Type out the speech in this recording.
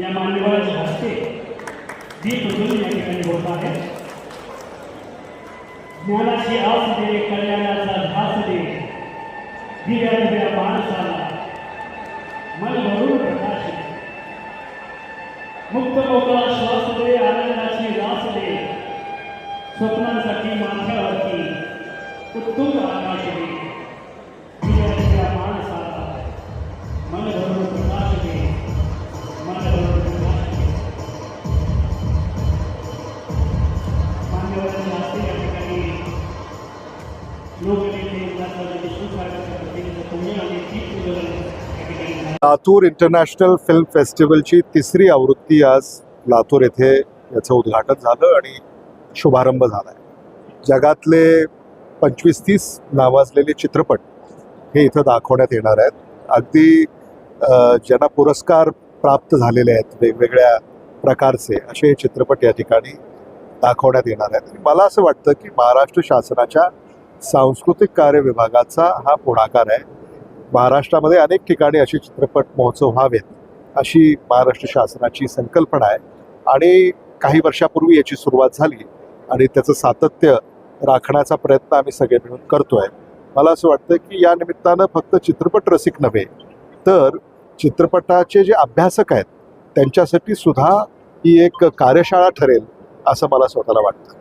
या मान्यवराच्या हस्ते दीप उजळून या ठिकाणी होत आहे. ज्ञानाची आस दे कल्याणाचा ध्यास दे दिव्या दिव्या माणसाला मन भरून प्रकाश मुक्त मोकळा श्वास लातूर इंटरनॅशनल फिल्म फेस्टिवलची तिसरी आवृत्ती आज लातूर येथे याचं उद्घाटन झालं आणि शुभारंभ झाला आहे जगातले पंचवीस तीस नावाजलेले चित्रपट हे इथं दाखवण्यात येणार आहेत. अगदी ज्यांना पुरस्कार प्राप्त झालेले आहेत वेगवेगळ्या प्रकारचे असे हे चित्रपट या ठिकाणी दाखवण्यात येणार आहेत. आणि मला असं वाटतं की महाराष्ट्र शासनाच्या सांस्कृतिक कार्य विभागाचा हा पुढाकार आहे. महाराष्ट्रामध्ये अनेक ठिकाणी असे चित्रपट महोत्सव व्हावेत अशी महाराष्ट्र शासनाची संकल्पना आहे. आणि काही वर्षापूर्वी याची सुरुवात झाली आणि त्याचं सातत्य राखण्याचा प्रयत्न आम्ही सगळे मिळून करतोय. मला असं वाटतं की या निमित्तानं फक्त चित्रपट रसिक नव्हे तर चित्रपटाचे जे अभ्यासक आहेत त्यांच्यासाठी सुद्धा ही एक कार्यशाळा ठरेल असं मला स्वतःला वाटतं.